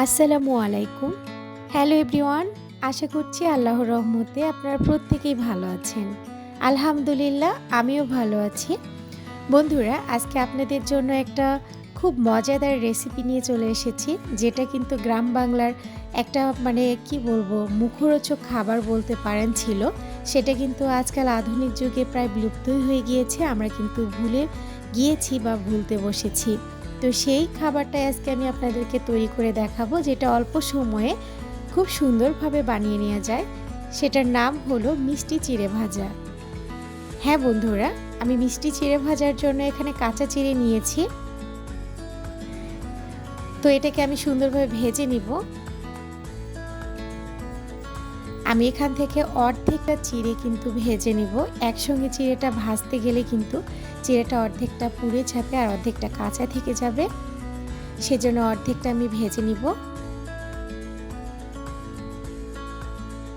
আসসালামু আলাইকুম। Hello everyone, আশা করছি আল্লাহর রহমতে আপনারা প্রত্যেকেই ভালো আছেন। আলহামদুলিল্লাহ, আমিও ভালো আছি। বন্ধুরা, আজকে আপনাদের জন্য একটা খুব মজাদার রেসিপি নিয়ে চলে এসেছি, যেটা কিন্তু গ্রাম বাংলার একটা মানে কি বলব, মুখরোচক খাবার বলতে পারেন ছিল। সেটা কিন্তু আজকাল আধুনিক যুগে প্রায় বিলুপ্তই হয়ে গিয়েছে, আমরা কিন্তু ভুলে গিয়েছি বা ভুলতে বসেছি। তো সেই খাবারটাই আজকে আমি আপনাদেরকে তৈরি করে দেখাবো, যেটা অল্প সময়ে খুব সুন্দরভাবে বানিয়ে নেওয়া যায়। সেটার নাম হলো মিষ্টি চিড়ে ভাজা। হ্যাঁ বন্ধুরা, আমি মিষ্টি চিড়ে ভাজার জন্য এখানে কাঁচা চিড়ে নিয়েছি। তো এটাকে আমি সুন্দরভাবে ভেজে নিব। আমি এখান থেকে অর্ধেকটা চিড়ে কিন্তু ভেজে নিব। একসঙ্গে চিড়েটা ভাজতে গেলে কিন্তু চিড়েটা অর্ধেকটা পুড়ে যাবে আর অর্ধেকটা কাঁচা থেকে যাবে। সেজন্য অর্ধেকটা আমি ভেজে নিব।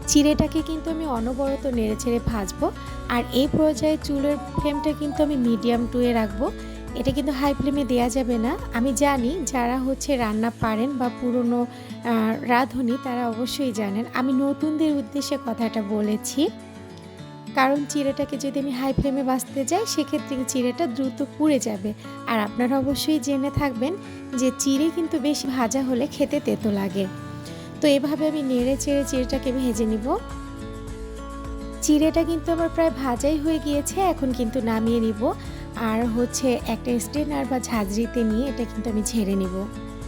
চিড়েটাকে কিন্তু আমি অনবরত নেড়ে ছেড়ে ভাজবো। আর এই পর্যায়ে চুলের ফ্লেমটা কিন্তু আমি মিডিয়াম টুয়ে রাখব। এটা কিন্তু হাই ফ্লেমে দেওয়া যাবে না। আমি জানি যারা হচ্ছে রান্না পারেন বা পুরনো রাঁধুনি তারা অবশ্যই জানেন। আমি নতুনদের উদ্দেশ্যে কথাটা বলেছি। কারণ চিড়েটাকে যদি আমি হাই ফ্লেমে বাঁচতে যাই, সেক্ষেত্রে চিড়েটা দ্রুত পুড়ে যাবে। আর আপনারা অবশ্যই জেনে থাকবেন যে চিড়ে কিন্তু বেশি ভাজা হলে খেতে তেতো লাগে। তো এভাবে আমি নেড়ে চেড়ে চিড়েটাকে ভেজে নিব। চিড়েটা কিন্তু আমার প্রায় ভাজাই হয়ে গিয়েছে, এখন কিন্তু নামিয়ে নিব। আর হচ্ছে একটা স্টেনার বা ঝাঁঝরিতে নিয়ে এটা কিন্তু আমি ঝেড়ে নিব,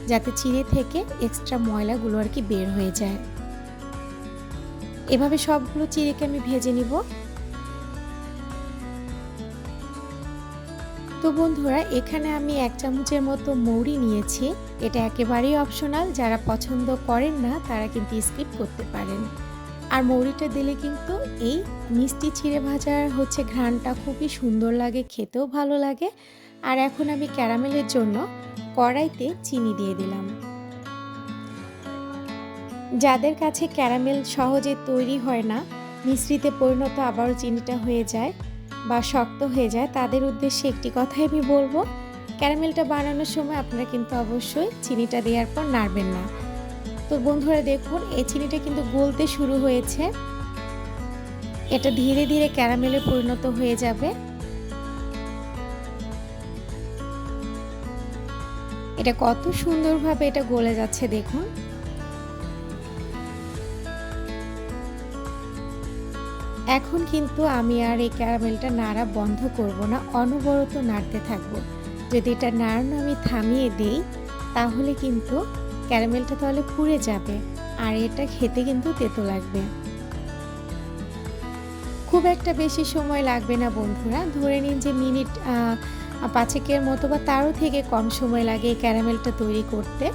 যাতে চিড়ে থেকে এক্সট্রা ময়লাগুলো আর কি বের হয়ে যায়। এভাবে সবগুলো চিড়েকে আমি ভেজে নিব। তো বন্ধুরা, এখানে আমি এক চামচের মতো মৌরি নিয়েছি। এটা একেবারেই অপশনাল যারা পছন্দ করেন না, তারা কিন্তু স্কিপ করতে পারেন। আর মৌরিটা দিলে কিন্তু এই মিষ্টি ছিঁড়ে ভাজার হচ্ছে ঘ্রাণটা খুবই সুন্দর লাগে, খেতেও ভালো লাগে। আর এখন আমি ক্যারামেলের জন্য কড়াইতে চিনি দিয়ে দিলাম। যাদের কাছে ক্যারামেল সহজে তৈরি হয় না, মিশ্রিতে পরিণত আবারও চিনিটা হয়ে যায় বা শক্ত হয়ে যায়, তাদের উদ্দেশ্যে একটি কথাই আমি বলব, ক্যারামেলটা বানানোর সময় আপনারা কিন্তু অবশ্যই চিনিটা দেওয়ার পর নাড়বেন না। তো বন্ধুরা দেখুন, এই চিনিটা কিন্তু গলতে শুরু হয়েছে। এটা ধীরে ধীরে ক্যারামেলে পরিণত হয়ে যাবে। এটা কত সুন্দরভাবে এটা গলে যাচ্ছে, দেখুন। এখন কিন্তু আমি আর এই ক্যারামেলটা নাড়া বন্ধ করব না, অনবরত নাড়তে থাকব। যদি এটা নাড়ানো আমি থামিয়ে দিই, তাহলে কিন্তু ক্যারামেলটা তাহলে পুড়ে যাবে, আর এটা খেতে কিন্তু তেতো লাগবে। খুব একটা বেশি সময় লাগবে না বন্ধুরা, ধরে নিন যে মিনিট পাঁচেকের মতো বা তারও থেকে কম সময় লাগে এই ক্যারামেলটা তৈরি করতে।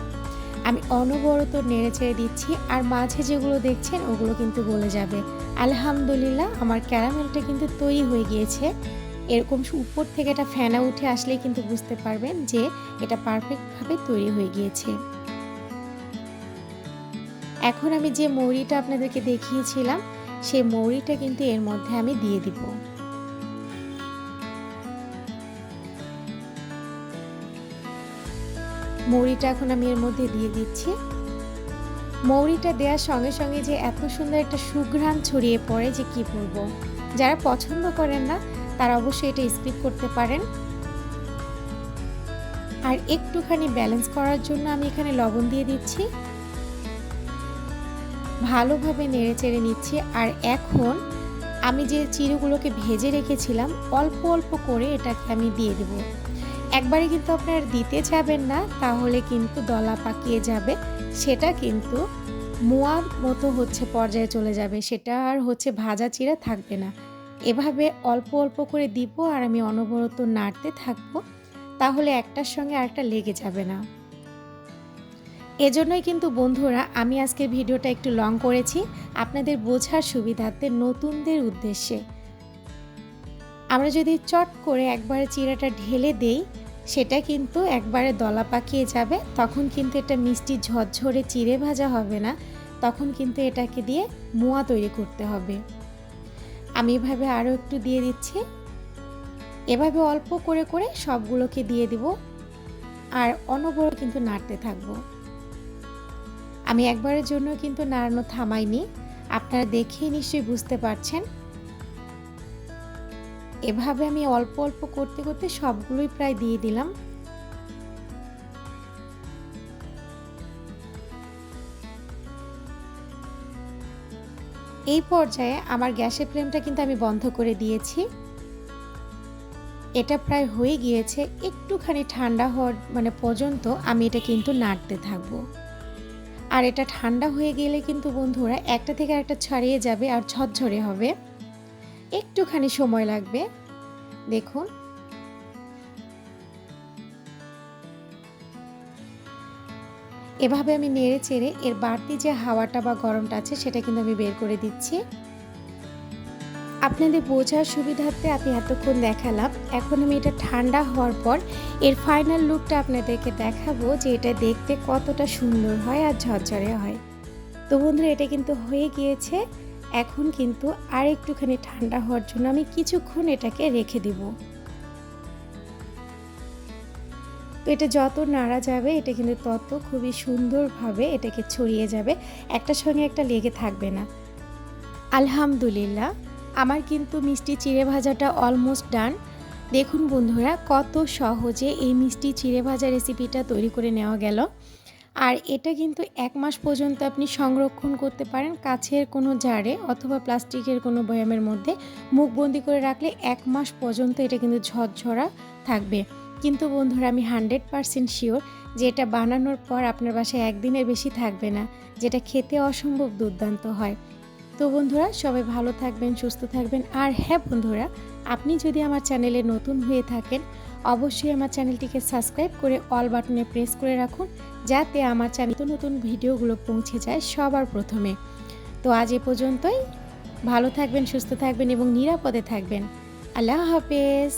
আমি অনবরত নেড়ে ছেড়ে দিচ্ছি, আর মাঝে যেগুলো দেখছেন ওগুলো কিন্তু গলে যাবে। আলহামদুলিল্লাহ, আমার ক্যারামেলটা কিন্তু তৈরি হয়ে গিয়েছে। এরকম উপর থেকে এটা ফেনা উঠে আসলেই কিন্তু বুঝতে পারবেন যে এটা পারফেক্টভাবে তৈরি হয়ে গিয়েছে। এখন আমি যে মৌরিটা আপনাদেরকে দেখিয়েছিলাম সেই মৌরিটা কিন্তু এর মধ্যে আমি দিয়ে দিব। মৌরিটা এখন আমি এর মধ্যে দিয়ে দিচ্ছি। মৌরিটা দেওয়ার সঙ্গে সঙ্গে যে এত সুন্দর একটা সুঘ্রাণ ছড়িয়ে পড়ে যে কি বলব? যারা পছন্দ করেন না, তারা অবশ্যই এটা স্কিপ করতে পারেন। আর একটুখানি ব্যালেন্স করার জন্য আমি এখানে লবণ দিয়ে দিচ্ছি। ভালোভাবে নেড়ে চেড়ে নিচ্ছি। আর এখন আমি যে চিড়েগুলোকে ভেজে রেখেছিলাম, অল্প অল্প করে এটাকে আমি দিয়ে দেব। একবারে কিন্তু আপনার দিতে যাবেন না, তাহলে কিন্তু দলা পাকিয়ে যাবে। সেটা কিন্তু মোয়ার মতো হচ্ছে পর্যায়ে চলে যাবে। সেটা আর হচ্ছে ভাজা চিড়া থাকবে না। এভাবে অল্প অল্প করে দিব আর আমি অনবরত নাড়তে থাকব। তাহলে একটার সঙ্গে আরেকটা লেগে যাবে না। এজন্যই কিন্তু বন্ধুরা আমি আজকের ভিডিওটা একটু লং করেছি আপনাদের বোঝার সুবিধার্থে নতুনদের উদ্দেশ্যে। আমরা যদি চট করে একবারে চিরাটা ঢেলে দেই, সেটা কিন্তু একবারে দলা পাকিয়ে যাবে, তখন কিন্তু এটা মিষ্টি ঝরঝরে চিড়ে ভাজা হবে না, তখন কিন্তু এটাকে দিয়ে মোয়া তৈরি করতে হবে। আমি এভাবে আরও একটু দিয়ে দিচ্ছি। এভাবে অল্প করে করে সবগুলোকে দিয়ে দিব, আর অনবরত কিন্তু নাড়তে থাকব। আমি একবারের জন্য কিন্তু নাড়ানো থামাইনি। আপনারা দেখেই নিশ্চয়ই বুঝতে পারছেন। এভাবে আমি অল্প অল্প করতে করতে সবগুলোই প্রায় দিয়ে দিলাম। এই পর্যায়ে আমার গ্যাসের ফ্লেমটা কিন্তু আমি বন্ধ করে দিয়েছি। এটা প্রায় হয়ে গিয়েছে। একটুখানি ঠান্ডা হওয়ার মানে পর্যন্ত আমি এটা কিন্তু নাড়তে থাকব। আর এটা ঠান্ডা হয়ে গেলে কিন্তু বন্ধুরা একটা থেকে একটা ছাড়িয়ে যাবে আর ঝরঝরে হবে। একটুখানি সময় লাগবে। দেখুন। এভাবে আমি নেড়ে চেড়ে এর বাড়তি যে হাওয়াটা বা গরমটা আছে সেটা কিন্তু আমি বের করে দিচ্ছি। আপনাদের বোঝার সুবিধার্থে আমি এতক্ষণ দেখালাম। এখন আমি এটা ঠান্ডা হওয়ার পর এর ফাইনাল লুকটা আপনাদেরকে দেখাবো যে এটা দেখতে কতটা সুন্দর হয় আর ঝরঝরে হয়। তো বন্ধুরা, এটা কিন্তু হয়ে গিয়েছে। এখন কিন্তু আর একটুখানি ঠান্ডা হওয়ার জন্য আমি কিছুক্ষণ এটাকে রেখে দিব। তো এটা যত নাড়া যাবে, এটা কিন্তু তত খুবই সুন্দরভাবে এটাকে ছড়িয়ে যাবে। একটার সঙ্গে একটা লেগে থাকবে না। আলহামদুলিল্লাহ। আমার কিন্তু মিষ্টি চিড়ে ভাজাটা অলমোস্ট ডান দেখুন বন্ধুরা, কত সহজে এই মিষ্টি চিড়ে ভাজা রেসিপিটা তৈরি করে নেওয়া গেল। আর এটা কিন্তু এক মাস পর্যন্ত আপনি সংরক্ষণ করতে পারেন কাছের কোনো জারে অথবা প্লাস্টিকের কোনো বয়ামের মধ্যে। মুখবন্দি করে রাখলে এক মাস পর্যন্ত এটা কিন্তু ঝরঝরা থাকবে। কিন্তু বন্ধুরা, আমি হান্ড্রেড পারসেন্ট শিওর যে এটা বানানোর পর আপনার বাসায় একদিনের বেশি থাকবে না, যেটা খেতে অসম্ভব দুর্দান্ত হয়। তো বন্ধুরা, সবাই ভালো থাকবেন, সুস্থ থাকবেন। আর হ্যাঁ বন্ধুরা, আপনি যদি আমার চ্যানেলে নতুন হয়ে থাকেন, অবশ্যই আমার চ্যানেলটিকে সাবস্ক্রাইব করে অল বাটনে প্রেস করে রাখুন, যাতে আমার চ্যানেল নতুন ভিডিওগুলো পৌঁছে যায় সবার প্রথমে। তো আজ এ পর্যন্তই। ভালো থাকবেন, সুস্থ থাকবেন এবং নিরাপদে থাকবেন। আল্লাহ হাফেজ।